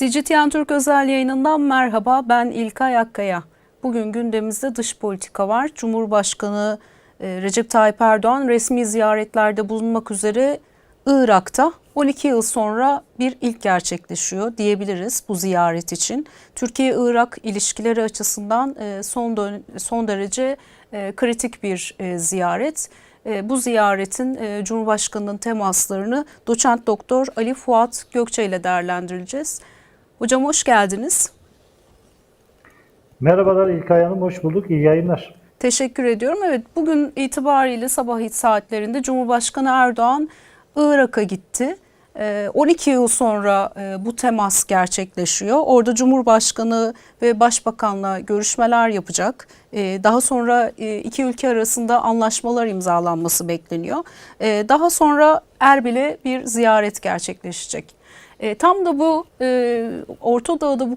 CGTN Türk özel yayınından merhaba. Ben İlkay Akkaya. Bugün gündemimizde dış politika var. Cumhurbaşkanı e, Recep Tayyip Erdoğan resmi ziyaretlerde bulunmak üzere Irak'ta 12 yıl sonra bir ilk gerçekleşiyor diyebiliriz bu ziyaret için. Türkiye-Irak ilişkileri açısından e, son son derece e, kritik bir ziyaret. Bu ziyaretin Cumhurbaşkanı'nın temaslarını doçent doktor Ali Fuat Gökçe ile değerlendireceğiz. Hocam hoş geldiniz. Merhabalar İlkay Hanım, hoş bulduk. İyi yayınlar. Teşekkür ediyorum. Evet bugün itibariyle sabah saatlerinde Cumhurbaşkanı Erdoğan Irak'a gitti. Ee, 12 yıl sonra e, bu temas gerçekleşiyor. Orada Cumhurbaşkanı ve Başbakanla görüşmeler yapacak. Ee, Daha sonra e, iki ülke arasında anlaşmalar imzalanması bekleniyor. Ee, Daha sonra Erbil'e bir ziyaret gerçekleşecek. E, Tam da bu e, Orta Doğu'da bu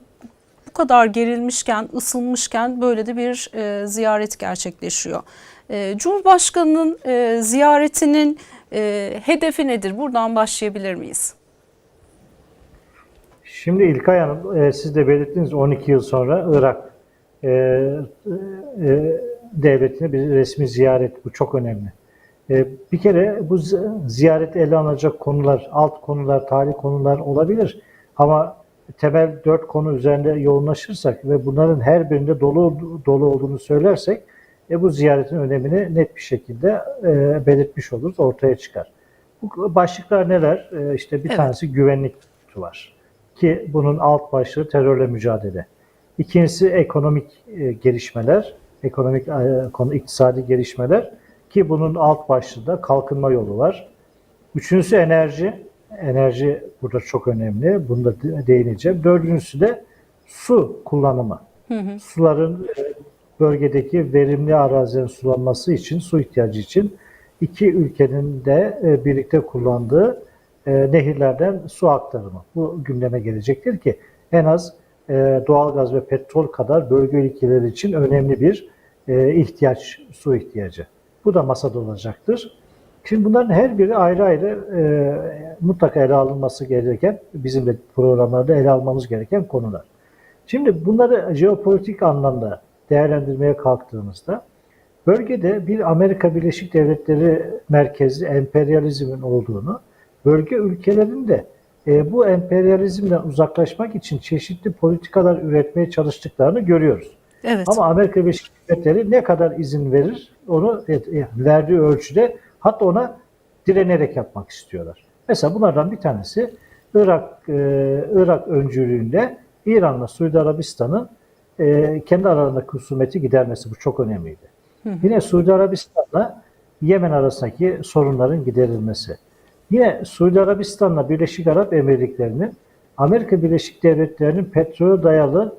bu kadar gerilmişken, ısınmışken böyle de bir e, ziyaret gerçekleşiyor. E, Cumhurbaşkanı'nın e, ziyaretinin e, hedefi nedir? Buradan başlayabilir miyiz? Şimdi İlkay Hanım, e, siz de belirttiniz 12 yıl sonra Irak e, e, devletine bir resmi ziyaret. Bu çok önemli. E, bir kere bu zi- ziyaret ele alınacak konular, alt konular, tarih konular olabilir. Ama temel dört konu üzerinde yoğunlaşırsak ve bunların her birinde dolu dolu olduğunu söylersek e, bu ziyaretin önemini net bir şekilde e, belirtmiş oluruz, ortaya çıkar. Bu başlıklar neler? E, işte bir Evet. tanesi güvenlik var ki bunun alt başlığı terörle mücadele. İkincisi ekonomik e, gelişmeler, ekonomik e, konu iktisadi gelişmeler ki bunun alt başlığı da kalkınma yolu var. Üçüncüsü enerji. Enerji burada çok önemli. Bunu da de- değineceğim. Dördüncüsü de su kullanımı. Suların e, bölgedeki verimli arazilerin sulanması için, su ihtiyacı için iki ülkenin de e, birlikte kullandığı e, nehirlerden su aktarımı. Bu gündeme gelecektir ki en az doğalgaz ve petrol kadar bölge ülkeleri için önemli bir ihtiyaç, su ihtiyacı. Bu da masada olacaktır. Şimdi bunların her biri ayrı ayrı e, mutlaka ele alınması gereken, bizim de programlarda ele almamız gereken konular. Şimdi bunları jeopolitik anlamda değerlendirmeye kalktığımızda bölgede bir Amerika Birleşik Devletleri merkezli emperyalizmin olduğunu, bölge ülkelerinde e, bu emperyalizmden uzaklaşmak için çeşitli politikalar üretmeye çalıştıklarını görüyoruz. Evet. Ama Amerika Birleşik Devletleri ne kadar izin verir onu e, verdiği ölçüde hatta ona direnerek yapmak istiyorlar. Mesela bunlardan bir tanesi Irak e, Irak öncülüğünde İran'la Suudi Arabistan'ın e, kendi aralarındaki husumeti gidermesi bu çok önemliydi. Yine Suudi Arabistan'la Yemen arasındaki sorunların giderilmesi. Yine Suudi Arabistan'la Birleşik Arap Emirlikleri'nin Amerika Birleşik Devletleri'nin petrole dayalı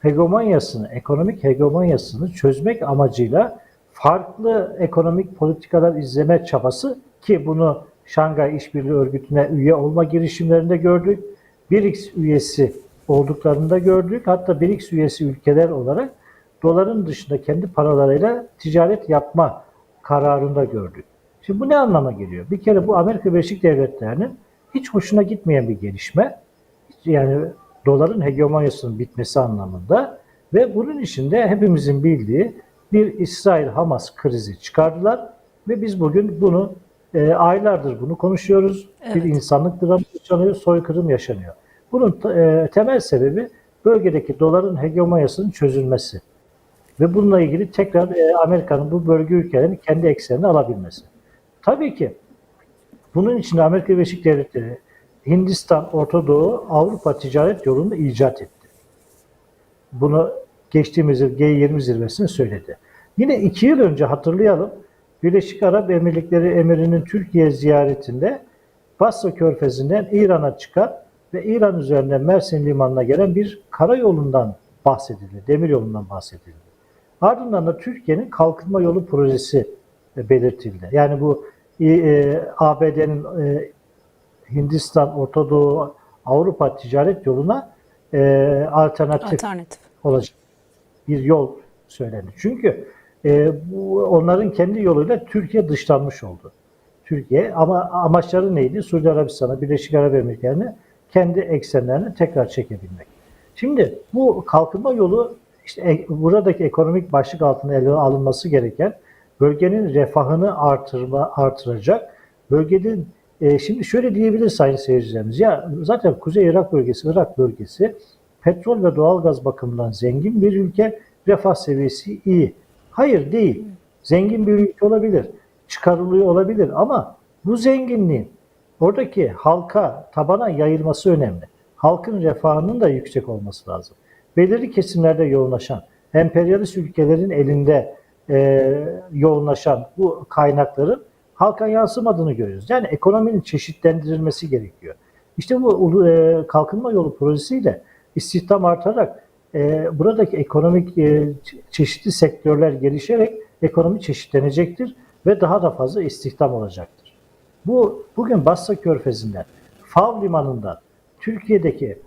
hegemonyasını, ekonomik hegemonyasını çözmek amacıyla farklı ekonomik politikalar izleme çabası ki bunu Şangay İşbirliği Örgütü'ne üye olma girişimlerinde gördük. BRICS üyesi olduklarında gördük. Hatta BRICS üyesi ülkeler olarak doların dışında kendi paralarıyla ticaret yapma kararında gördük. Şimdi bu ne anlama geliyor? Bir kere bu Amerika Birleşik Devletleri'nin hiç hoşuna gitmeyen bir gelişme yani doların hegemonyasının bitmesi anlamında ve bunun içinde hepimizin bildiği bir İsrail-Hamas krizi çıkardılar ve biz bugün bunu e, aylardır bunu konuşuyoruz. Bir Evet. insanlık dramı yaşanıyor, soykırım yaşanıyor. Bunun e, temel sebebi bölgedeki doların hegemonyasının çözülmesi ve bununla ilgili tekrar e, Amerika'nın bu bölge ülkelerini kendi eksenine alabilmesi. Tabii ki bunun için Amerika Birleşik Devletleri Hindistan, Orta Doğu, Avrupa ticaret yolunu icat etti. Bunu geçtiğimiz yıl G20 zirvesinde söyledi. Yine iki yıl önce hatırlayalım Birleşik Arap Emirlikleri emirinin Türkiye ziyaretinde Basra Körfezi'nden İran'a çıkan ve İran üzerinden Mersin Limanı'na gelen bir karayolundan bahsedildi, demir yolundan bahsedildi. Ardından da Türkiye'nin kalkınma yolu projesi belirtildi. Yani bu e, ABD'nin e, Hindistan, Orta Doğu, Avrupa ticaret yoluna e, alternatif Alternatif. olacak bir yol söylendi. Çünkü e, bu onların kendi yoluyla Türkiye dışlanmış oldu. Türkiye ama amaçları neydi? Suudi Arabistan'a, Birleşik Arap Emirlikleri'ne kendi eksenlerine tekrar çekebilmek. Şimdi bu kalkınma yolu işte e- buradaki ekonomik başlık altına ele alınması gereken bölgenin refahını artırma artıracak. Bölgenin e, şimdi şöyle diyebilir sayın seyircilerimiz. Ya zaten Kuzey Irak bölgesi, Irak bölgesi petrol ve doğalgaz bakımından zengin bir ülke, refah seviyesi iyi. Hayır değil. Zengin bir ülke olabilir. Çıkarılıyor olabilir ama bu zenginliğin oradaki halka, tabana yayılması önemli. Halkın refahının da yüksek olması lazım. Belirli kesimlerde yoğunlaşan, emperyalist ülkelerin elinde e, yoğunlaşan bu kaynakların halka yansımadığını görüyoruz. Yani ekonominin çeşitlendirilmesi gerekiyor. İşte bu e, kalkınma yolu projesiyle istihdam artarak e, buradaki ekonomik e, çe- çeşitli sektörler gelişerek ekonomi çeşitlenecektir ve daha da fazla istihdam olacaktır. Bu bugün Bassa Körfezi'nden, Fav Limanı'ndan Türkiye'deki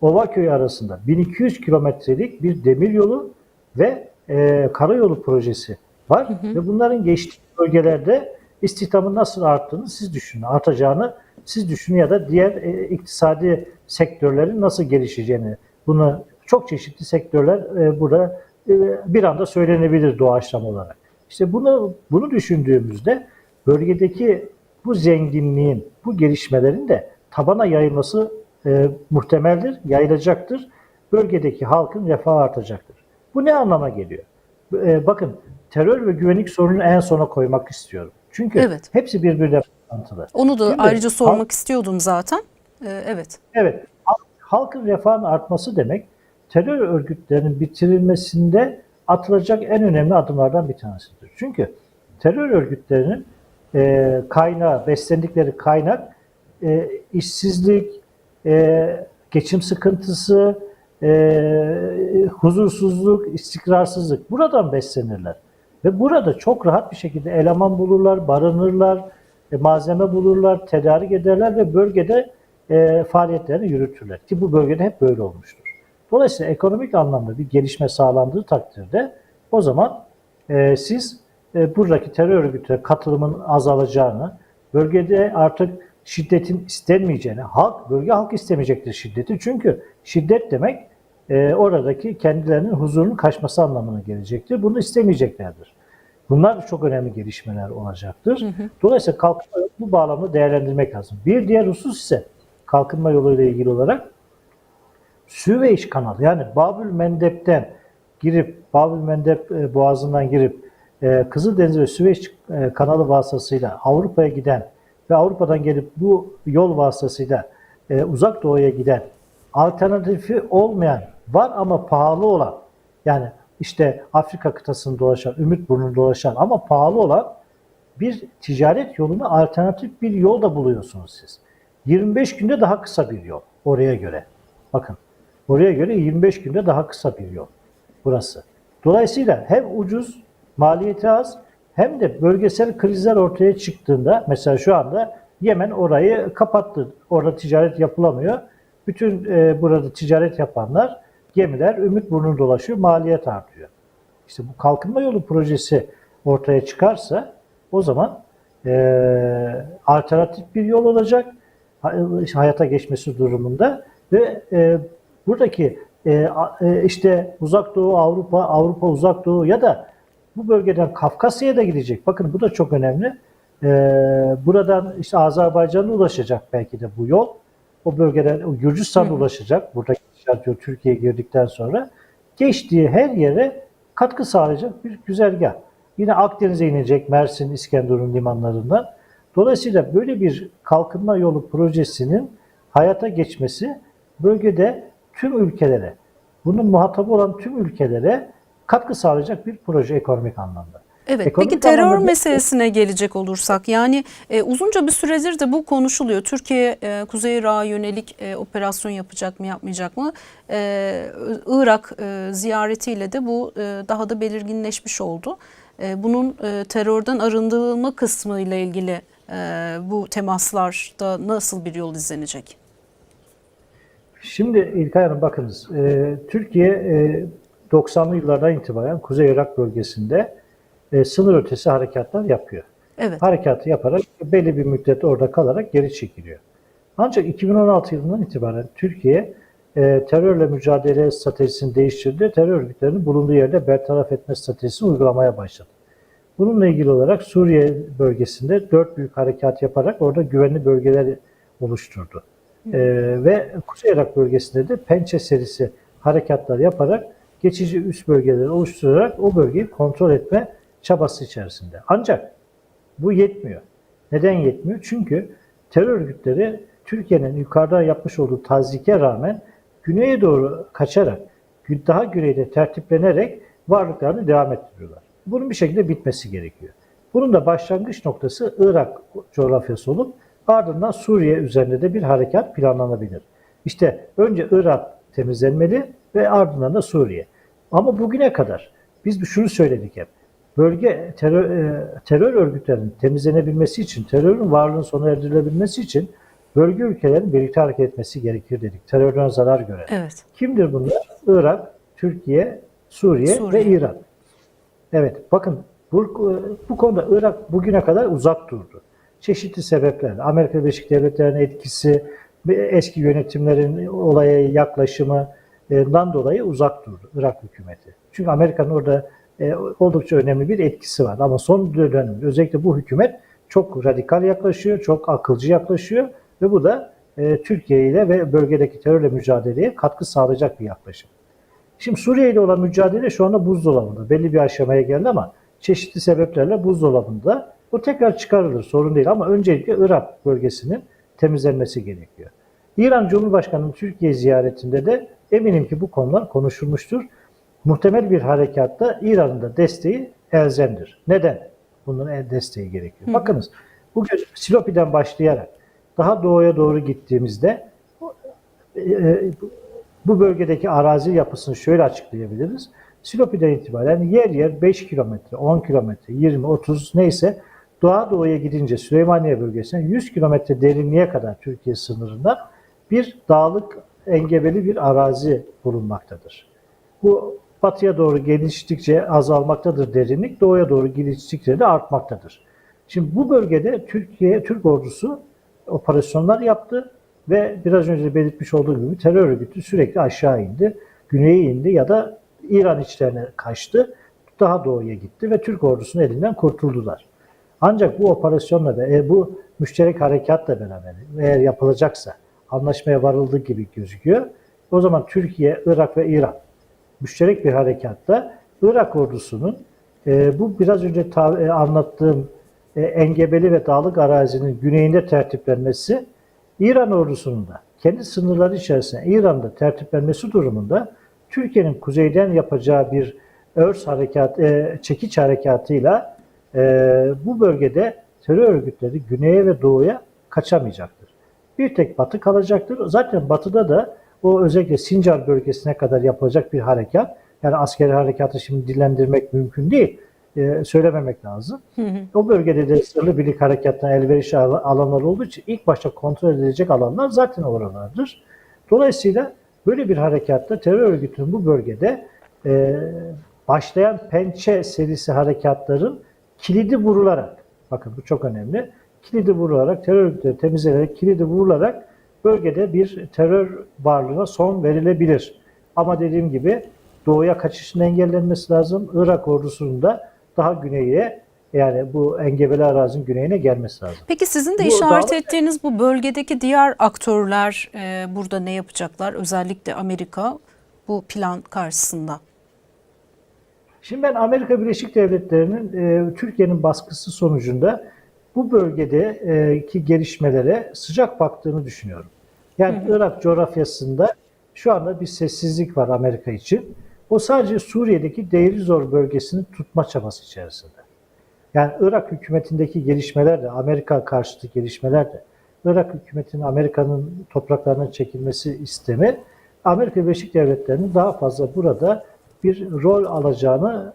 Ovaköy arasında 1200 kilometrelik bir demir yolu ve e, karayolu projesi var ve bunların geçtiği bölgelerde istihdamın nasıl arttığını siz düşünün, artacağını siz düşünün ya da diğer e, iktisadi sektörlerin nasıl gelişeceğini. Bunu çok çeşitli sektörler e, burada e, bir anda söylenebilir doğaçlama olarak. İşte bunu bunu düşündüğümüzde bölgedeki bu zenginliğin, bu gelişmelerin de tabana yayılması e, muhtemeldir, yayılacaktır. Bölgedeki halkın refahı artacaktır. Bu ne anlama geliyor? E, bakın terör ve güvenlik sorununu en sona koymak istiyorum. Çünkü Evet. hepsi birbirine bağlantılı. Onu da Şimdi ayrıca sormak halk- istiyordum zaten. Ee, evet. Evet, halk- halkın refahının artması demek terör örgütlerinin bitirilmesinde atılacak en önemli adımlardan bir tanesidir. Çünkü terör örgütlerinin e, kaynağı, beslendikleri kaynak e, işsizlik, e, geçim sıkıntısı, e, huzursuzluk, istikrarsızlık buradan beslenirler. Ve burada çok rahat bir şekilde eleman bulurlar, barınırlar, e, malzeme bulurlar, tedarik ederler ve bölgede e, faaliyetlerini yürütürler. Ki bu bölgede hep böyle olmuştur. Dolayısıyla ekonomik anlamda bir gelişme sağlandığı takdirde o zaman e, siz e, buradaki terör örgütüne katılımın azalacağını, bölgede artık şiddetin istenmeyeceğini, halk, bölge halk istemeyecektir şiddeti. Çünkü şiddet demek e, oradaki kendilerinin huzurunun kaçması anlamına gelecektir. Bunu istemeyeceklerdir. Bunlar çok önemli gelişmeler olacaktır. Dolayısıyla kalkınma yolu bu bağlamda değerlendirmek lazım. Bir diğer husus ise kalkınma yoluyla ilgili olarak Süveyş kanalı yani Babül Mendeb'den girip Babül Mendeb e, boğazından girip e, Kızıldeniz ve Süveyş e, kanalı vasıtasıyla Avrupa'ya giden ve Avrupa'dan gelip bu yol vasıtasıyla e, uzak doğuya giden alternatifi olmayan var ama pahalı olan yani işte Afrika kıtasını dolaşan, Ümit Burnu'nu dolaşan ama pahalı olan bir ticaret yolunu alternatif bir yol da buluyorsunuz siz. 25 günde daha kısa bir yol oraya göre. Bakın oraya göre 25 günde daha kısa bir yol burası. Dolayısıyla hem ucuz, maliyeti az hem de bölgesel krizler ortaya çıktığında mesela şu anda Yemen orayı kapattı. Orada ticaret yapılamıyor. Bütün e, burada ticaret yapanlar gemiler Ümit Burnu'nu dolaşıyor, maliyet artıyor. İşte bu kalkınma yolu projesi ortaya çıkarsa o zaman e, alternatif bir yol olacak hay- hayata geçmesi durumunda ve e, buradaki e, e, işte Uzak Doğu, Avrupa, Avrupa Uzak Doğu ya da bu bölgeden Kafkasya'ya da gidecek. Bakın bu da çok önemli. E, buradan işte Azerbaycan'a ulaşacak belki de bu yol. O bölgeden o Gürcistan'a ulaşacak. Buradaki yolu Türkiye'ye girdikten sonra geçtiği her yere katkı sağlayacak bir güzergah. Yine Akdeniz'e inecek Mersin, İskenderun limanlarından. Dolayısıyla böyle bir kalkınma yolu projesinin hayata geçmesi bölgede tüm ülkelere, bunun muhatabı olan tüm ülkelere katkı sağlayacak bir proje ekonomik anlamda. Evet. Ekonomik Peki terör anlamda- meselesine gelecek olursak yani e, uzunca bir süredir de bu konuşuluyor. Türkiye e, Kuzey Irak'a yönelik e, operasyon yapacak mı yapmayacak mı? E, Irak e, ziyaretiyle de bu e, daha da belirginleşmiş oldu. E, bunun e, terörden arındırılma kısmı ile ilgili e, bu temaslarda nasıl bir yol izlenecek? Şimdi İlkay Hanım bakınız, e, Türkiye e, 90'lı yıllardan itibaren Kuzey Irak bölgesinde e, sınır ötesi harekatlar yapıyor. Evet. Harekatı yaparak belli bir müddet orada kalarak geri çekiliyor. Ancak 2016 yılından itibaren Türkiye e, terörle mücadele stratejisini değiştirdi. Terör örgütlerinin bulunduğu yerde bertaraf etme stratejisini uygulamaya başladı. Bununla ilgili olarak Suriye bölgesinde dört büyük harekat yaparak orada güvenli bölgeler oluşturdu. Ee, ve Kuzey Irak bölgesinde de Pençe serisi harekatlar yaparak geçici üst bölgeleri oluşturarak o bölgeyi kontrol etme çabası içerisinde. Ancak bu yetmiyor. Neden yetmiyor? Çünkü terör örgütleri Türkiye'nin yukarıda yapmış olduğu tazike rağmen güneye doğru kaçarak, daha güneyde tertiplenerek varlıklarını devam ettiriyorlar. Bunun bir şekilde bitmesi gerekiyor. Bunun da başlangıç noktası Irak coğrafyası olup ardından Suriye üzerinde de bir harekat planlanabilir. İşte önce Irak temizlenmeli ve ardından da Suriye. Ama bugüne kadar biz şunu söyledik hep. Bölge terör, e, terör örgütlerinin temizlenebilmesi için, terörün varlığının sona erdirilebilmesi için bölge ülkelerin birlikte hareket etmesi gerekir dedik. Terörden zarar gören. Evet. Kimdir bunlar? Irak, Türkiye, Suriye, Suriye. ve İran. Evet, bakın bu, bu konuda Irak bugüne kadar uzak durdu. Çeşitli sebeplerle, Amerika Birleşik Devletleri'nin etkisi, eski yönetimlerin olaya yaklaşımından dolayı uzak durdu Irak hükümeti. Çünkü Amerika'nın orada e, oldukça önemli bir etkisi var. Ama son dönemde özellikle bu hükümet çok radikal yaklaşıyor, çok akılcı yaklaşıyor ve bu da e, Türkiye ile ve bölgedeki terörle mücadeleye katkı sağlayacak bir yaklaşım. Şimdi Suriye ile olan mücadele şu anda buzdolabında. Belli bir aşamaya geldi ama çeşitli sebeplerle buzdolabında. O tekrar çıkarılır sorun değil ama öncelikle Irak bölgesinin temizlenmesi gerekiyor. İran Cumhurbaşkanı'nın Türkiye ziyaretinde de eminim ki bu konular konuşulmuştur. Muhtemel bir harekatta İran'ın da desteği elzemdir. Neden? Bunun el desteği gerekiyor. Bakınız bugün Silopi'den başlayarak daha doğuya doğru gittiğimizde e, bu bölgedeki arazi yapısını şöyle açıklayabiliriz. Silopi'den itibaren yer yer 5 kilometre, 10 kilometre, 20, 30 neyse Doğa Doğu'ya gidince Süleymaniye bölgesine 100 kilometre derinliğe kadar Türkiye sınırında bir dağlık engebeli bir arazi bulunmaktadır. Bu batıya doğru geliştikçe azalmaktadır derinlik, doğuya doğru geliştikçe de artmaktadır. Şimdi bu bölgede Türkiye, Türk ordusu operasyonlar yaptı ve biraz önce belirtmiş olduğum gibi terör örgütü sürekli aşağı indi, güneye indi ya da İran içlerine kaçtı, daha doğuya gitti ve Türk ordusunun elinden kurtuldular. Ancak bu operasyonla ve e, bu müşterek harekatla beraber eğer yapılacaksa anlaşmaya varıldığı gibi gözüküyor. O zaman Türkiye, Irak ve İran müşterek bir harekatta Irak ordusunun e, bu biraz önce ta- e, anlattığım e, engebeli ve dağlık arazinin güneyinde tertiplenmesi İran ordusunun da kendi sınırları içerisinde İran'da tertiplenmesi durumunda Türkiye'nin kuzeyden yapacağı bir örs harekat, e, çekiç harekatıyla e, bu bölgede terör örgütleri güneye ve doğuya kaçamayacaktır. Bir tek batı kalacaktır. Zaten batıda da o özellikle Sincar bölgesine kadar yapılacak bir harekat. Yani askeri harekatı şimdi dillendirmek mümkün değil. e, söylememek lazım. O bölgede de sırlı birlik harekatına elverişli al- alanlar olduğu için ilk başta kontrol edilecek alanlar zaten oralardır. Dolayısıyla böyle bir harekatta terör örgütünün bu bölgede e, başlayan pençe serisi harekatların kilidi vurularak, bakın bu çok önemli, kilidi vurularak, terör örgütleri temizlenerek, kilidi vurularak bölgede bir terör varlığına son verilebilir. Ama dediğim gibi doğuya kaçışın engellenmesi lazım. Irak ordusunun da daha güneye yani bu engebeli arazinin güneyine gelmesi lazım. Peki sizin de Bu işaret dağlık- ettiğiniz bu bölgedeki diğer aktörler e, burada ne yapacaklar? Özellikle Amerika bu plan karşısında. Şimdi ben Amerika Birleşik Devletleri'nin e, Türkiye'nin baskısı sonucunda bu bölgedeki gelişmelere sıcak baktığını düşünüyorum. Yani Irak coğrafyasında şu anda bir sessizlik var Amerika için. O sadece Suriye'deki Deirizor bölgesini tutma çabası içerisinde. Yani Irak hükümetindeki gelişmeler de, Amerika karşıtı gelişmeler de, Irak hükümetinin Amerika'nın topraklarına çekilmesi istemi, Amerika Birleşik Devletleri'nin daha fazla burada bir rol alacağını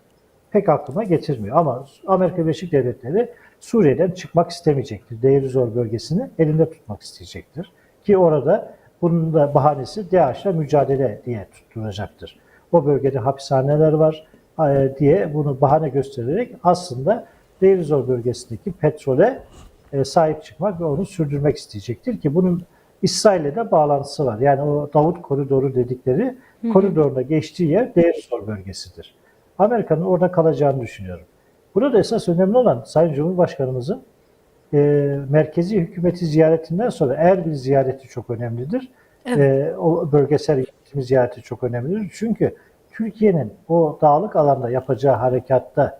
pek aklıma getirmiyor. Ama Amerika Birleşik Devletleri Suriye'den çıkmak istemeyecektir. Deir Zor bölgesini elinde tutmak isteyecektir. Ki orada bunun da bahanesi DAEŞ'la mücadele diye tutturacaktır. O bölgede hapishaneler var e, diye bunu bahane göstererek aslında Deir Zor bölgesindeki petrole e, sahip çıkmak ve onu sürdürmek isteyecektir ki bunun İsrail'le de bağlantısı var. Yani o Davut Koridoru dedikleri koridorda geçtiği yer Deir Zor bölgesidir. Amerika'nın orada kalacağını düşünüyorum. Burada esas önemli olan Sayın Cumhurbaşkanımızın e, merkezi hükümeti ziyaretinden sonra Erbil ziyareti çok önemlidir. Evet. E, o bölgesel yönetimi ziyareti çok önemlidir. Çünkü Türkiye'nin o dağlık alanda yapacağı harekatta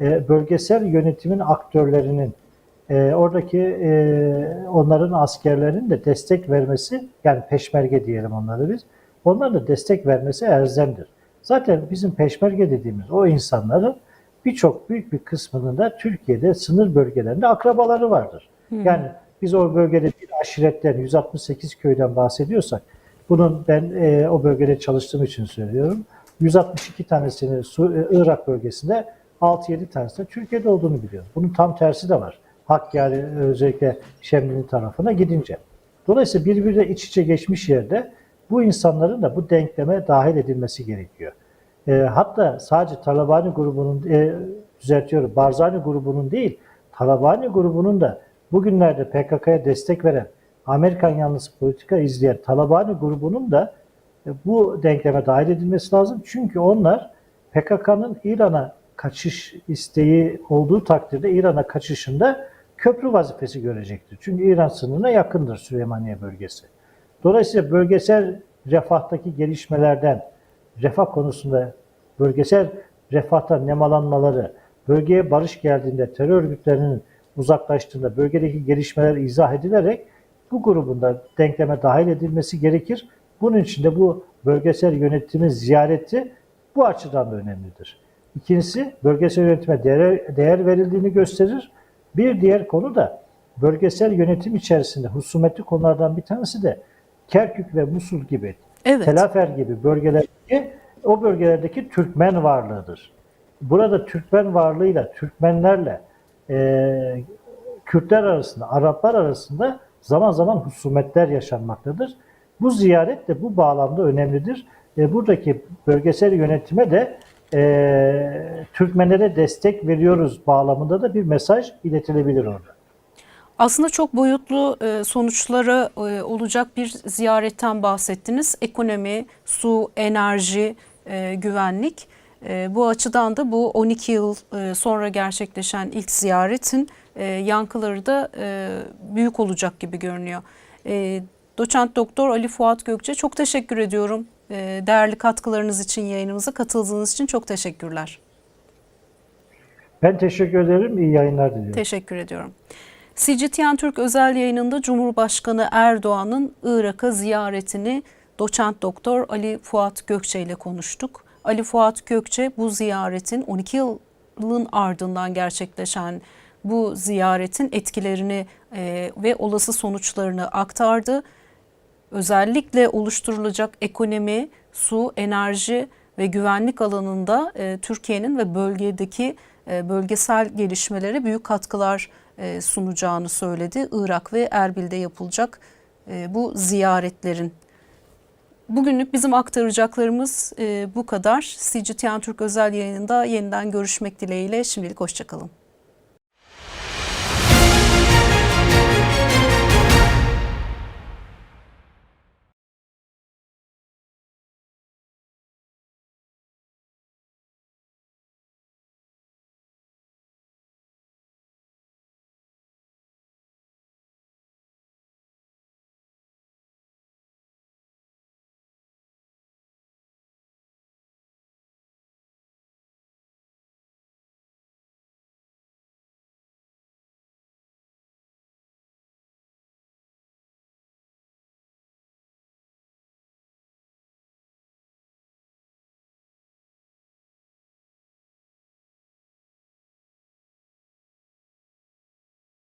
e, bölgesel yönetimin aktörlerinin e, oradaki e, onların askerlerinin de destek vermesi yani peşmerge diyelim onları biz onların da destek vermesi erzemdir. Zaten bizim peşmerge dediğimiz o insanların birçok büyük bir kısmının da Türkiye'de sınır bölgelerinde akrabaları vardır. Yani biz o bölgede bir aşiretten 168 köyden bahsediyorsak bunun ben e, o bölgede çalıştığım için söylüyorum. 162 tanesini Su- e, Irak bölgesinde 6-7 tanesi de Türkiye'de olduğunu biliyoruz. Bunun tam tersi de var. Hakkari özellikle Şemdinli tarafına gidince. Dolayısıyla birbirine iç içe geçmiş yerde bu insanların da bu denkleme dahil edilmesi gerekiyor. E, hatta sadece Talabani grubunun, e, düzeltiyorum, Barzani grubunun değil, Talabani grubunun da bugünlerde PKK'ya destek veren, Amerikan yanlısı politika izleyen Talabani grubunun da e, bu denkleme dahil edilmesi lazım. Çünkü onlar PKK'nın İran'a kaçış isteği olduğu takdirde İran'a kaçışında köprü vazifesi görecektir. Çünkü İran sınırına yakındır Süleymaniye bölgesi. Dolayısıyla bölgesel refahtaki gelişmelerden, refah konusunda bölgesel refahtan nemalanmaları, bölgeye barış geldiğinde, terör örgütlerinin uzaklaştığında bölgedeki gelişmeler izah edilerek bu grubun da denkleme dahil edilmesi gerekir. Bunun için de bu bölgesel yönetimin ziyareti bu açıdan da önemlidir. İkincisi bölgesel yönetime değer, değer verildiğini gösterir. Bir diğer konu da bölgesel yönetim içerisinde husumetli konulardan bir tanesi de Kerkük ve Musul gibi, Evet. Telafer gibi bölgelerdeki o bölgelerdeki Türkmen varlığıdır. Burada Türkmen varlığıyla, Türkmenlerle e, Kürtler arasında, Araplar arasında zaman zaman husumetler yaşanmaktadır. Bu ziyaret de bu bağlamda önemlidir. E, buradaki bölgesel yönetime de e, Türkmenlere destek veriyoruz bağlamında da bir mesaj iletilebilir orada. Aslında çok boyutlu e, sonuçları e, olacak bir ziyaretten bahsettiniz. Ekonomi, su, enerji, e, güvenlik. Bu açıdan da bu 12 yıl sonra gerçekleşen ilk ziyaretin yankıları da büyük olacak gibi görünüyor. Doçent Doktor Ali Fuat Gökçe çok teşekkür ediyorum. Değerli katkılarınız için yayınımıza katıldığınız için çok teşekkürler. Ben teşekkür ederim. İyi yayınlar diliyorum. Teşekkür ediyorum. CGTN Türk özel yayınında Cumhurbaşkanı Erdoğan'ın Irak'a ziyaretini doçent doktor Ali Fuat Gökçe ile konuştuk. Ali Fuat Gökçe bu ziyaretin 12 yılın ardından gerçekleşen bu ziyaretin etkilerini e, ve olası sonuçlarını aktardı. Özellikle oluşturulacak ekonomi, su, enerji ve güvenlik alanında e, Türkiye'nin ve bölgedeki e, bölgesel gelişmelere büyük katkılar sunacağını söyledi. Irak ve Erbil'de yapılacak e, bu ziyaretlerin. Bugünlük bizim aktaracaklarımız e, bu kadar. CGTN Türk özel yayınında yeniden görüşmek dileğiyle şimdilik hoşçakalın.